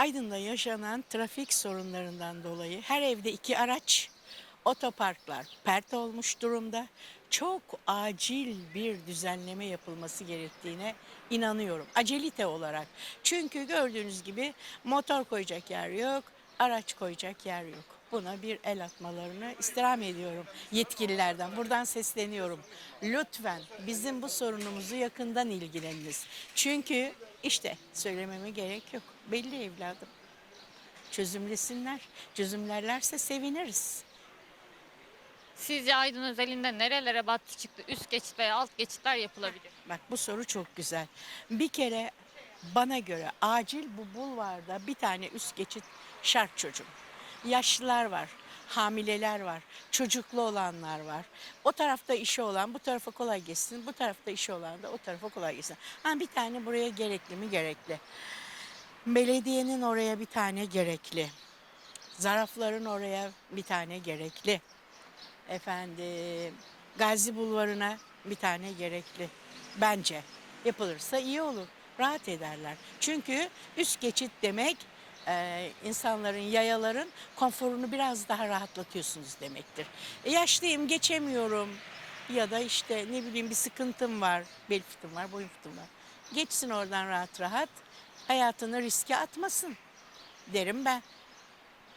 Aydın'da yaşanan trafik sorunlarından dolayı her evde iki araç, otoparklar pert olmuş durumda. Çok acil bir düzenleme yapılması gerektiğine inanıyorum. Acelite olarak. Çünkü gördüğünüz gibi motor koyacak yer yok, araç koyacak yer yok. Buna bir el atmalarını istirham ediyorum yetkililerden. Buradan sesleniyorum. Lütfen bizim bu sorunumuzu yakından ilgileniniz. Çünkü işte söylememe gerek yok. Belli evladım. Çözümlesinler. Çözümlerlerse seviniriz. Sizce Aydın özelinde nerelere battı çıktı üst geçit veya alt geçitler yapılabilir? Bak bu soru çok güzel. Bir kere bana göre acil bu bulvarda bir tane üst geçit şart çocuğum. Yaşlılar var, hamileler var, çocuklu olanlar var. O tarafta işi olan bu tarafa kolay geçsin, bu tarafta işi olan da o tarafa kolay geçsin. Ha bir tane buraya gerekli mi? Gerekli. Belediyenin oraya bir tane gerekli. Zarafların oraya bir tane gerekli. Efendim Gazi Bulvarı'na bir tane gerekli. Bence yapılırsa iyi olur. Rahat ederler. Çünkü üst geçit demek e, insanların, yayaların konforunu biraz daha rahatlatıyorsunuz demektir. E, yaşlıyım, geçemiyorum ya da işte ne bileyim bir sıkıntım var, bel fıtığım var, boyun fıtığım var. Geçsin oradan rahat rahat, hayatını riske atmasın derim ben.